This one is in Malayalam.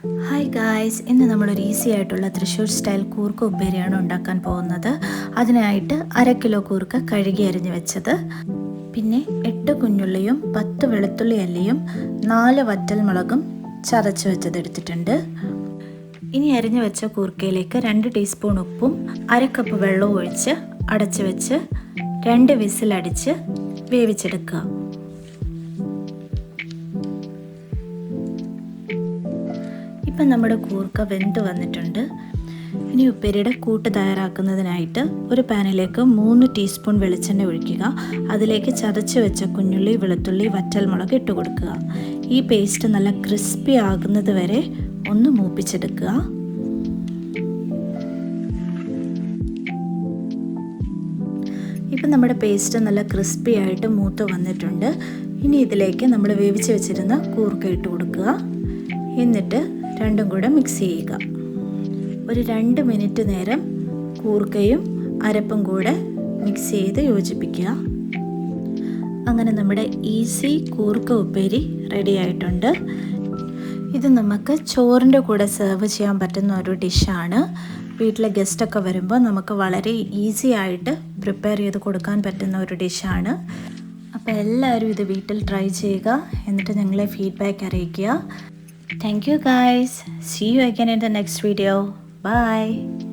ഹായ് ഗായ്സ് ഇന്ന് നമ്മളൊരു ഈസി ആയിട്ടുള്ള തൃശ്ശൂർ സ്റ്റൈൽ കൂർക്ക ഉപ്പേരിയാണ് ഉണ്ടാക്കാൻ പോകുന്നത്. അതിനായിട്ട് അര കിലോ കൂർക്ക കഴുകി അരിഞ്ഞു വെച്ചത്. പിന്നെ എട്ട് കുഞ്ഞുള്ളിയും പത്ത് വെളുത്തുള്ളി അല്ലിയും നാല് വറ്റൽ മുളകും ചതച്ച് വെച്ചത് എടുത്തിട്ടുണ്ട്. ഇനി അരിഞ്ഞു വെച്ച കൂർക്കയിലേക്ക് രണ്ട് ടീസ്പൂൺ ഉപ്പും അര കപ്പ് വെള്ളവും ഒഴിച്ച് അടച്ചു വെച്ച് രണ്ട് വിസിലടിച്ച് വേവിച്ചെടുക്കുക. ഇപ്പം നമ്മുടെ കൂർക്ക വെന്ത് വന്നിട്ടുണ്ട്. ഇനി ഉപ്പേരിയുടെ കൂട്ട് തയ്യാറാക്കുന്നതിനായിട്ട് ഒരു പാനിലേക്ക് മൂന്ന് ടീസ്പൂൺ വെളിച്ചെണ്ണ ഒഴിക്കുക. അതിലേക്ക് ചതച്ച് വെച്ച കുഞ്ഞുള്ളി വെളുത്തുള്ളി വറ്റൽമുളക് ഇട്ട് കൊടുക്കുക. ഈ പേസ്റ്റ് നല്ല ക്രിസ്പി ആകുന്നത് വരെ ഒന്ന് മൂപ്പിച്ചെടുക്കുക. ഇപ്പം നമ്മുടെ പേസ്റ്റ് നല്ല ക്രിസ്പി ആയിട്ട് മൂത്ത് വന്നിട്ടുണ്ട്. ഇനി ഇതിലേക്ക് നമ്മൾ വേവിച്ച് വെച്ചിരുന്ന കൂർക്ക ഇട്ട് കൊടുക്കുക. എന്നിട്ട് രണ്ടും കൂടെ മിക്സ് ചെയ്യുക. ഒരു രണ്ട് മിനിറ്റ് നേരം കൂർക്കയും അരപ്പും കൂടെ മിക്സ് ചെയ്ത് യോജിപ്പിക്കുക. അങ്ങനെ നമ്മുടെ ഈസി കൂർക്ക ഉപ്പേരി റെഡി ആയിട്ടുണ്ട്. ഇത് നമുക്ക് ചോറിന്റെ കൂടെ സെർവ് ചെയ്യാൻ പറ്റുന്ന ഒരു ഡിഷാണ് വീട്ടിലെ ഗസ്റ്റൊക്കെ വരുമ്പോൾ നമുക്ക് വളരെ ഈസി ആയിട്ട് പ്രിപ്പയർ ചെയ്ത് കൊടുക്കാൻ പറ്റുന്ന ഒരു ഡിഷാണ് അപ്പോൾ എല്ലാവരും ഇത് വീട്ടിൽ ട്രൈ ചെയ്യുക. എന്നിട്ട് ഞങ്ങളെ ഫീഡ്ബാക്ക് അറിയിക്കുക. Thank you guys. See you again in the next video. Bye.